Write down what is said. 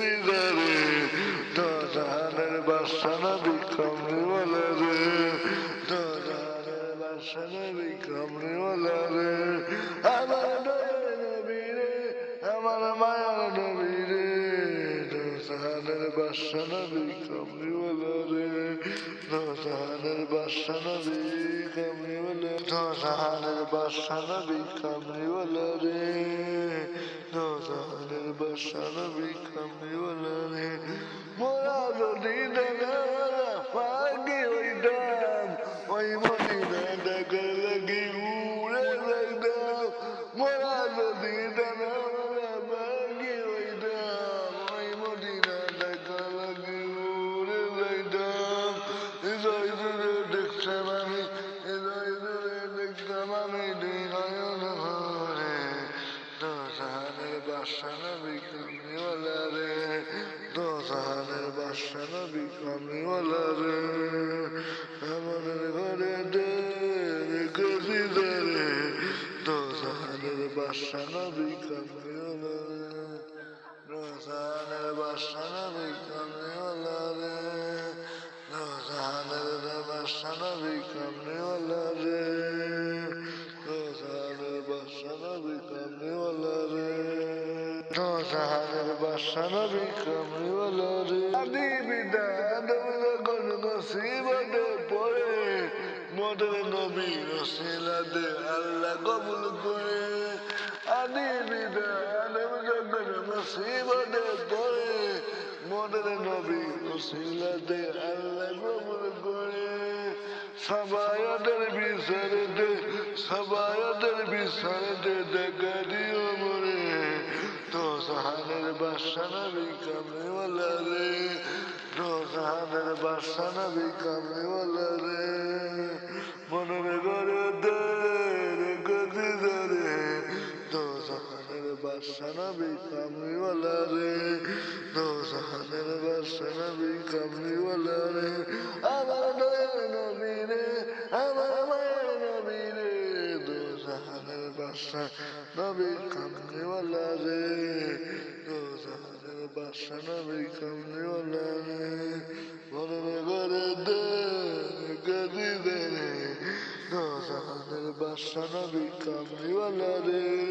গলি দারে দোজানের বাসনা বিকামে বলা রে দোজানের বাসনা বিকামে বলা রে আমার দয়াল নবী রে আমার মায়ার নবী রে দোজানের বাসনা বিকামে বলা রে দোজানের বাসনা বিকামে বলা দোজানের বাসনা বিকামে বলা রে দোজানের বাসনা বিকামে বাসনা বিক্রমী ওলা রে দোজানের বাসনা বিক্রমী ওলা রে আমাদের ঘরে রে গজি রে রে রে। মুসিবতে পড়ে। মোদের নবী কবুল করে। আদি জাহানের বাসানা বিকামে বলা রে জাহানের বাসানা বিকামে বলা রে। মনের ঘরে দে গদি ধরে তো জাহানের বাসানা বিকামে বলা রে তো জাহানের বিকামে বলা রে। আমার দয়াল নবী নবী জাহানের বাসা নবী কামনে ওয়ালা রে দো জাহানের বাসা নবী কামনে ওয়ালা রে মনের ঘরে দে গদি দে রে দো জাহানের বাসা নবী কামনে ওয়ালা রে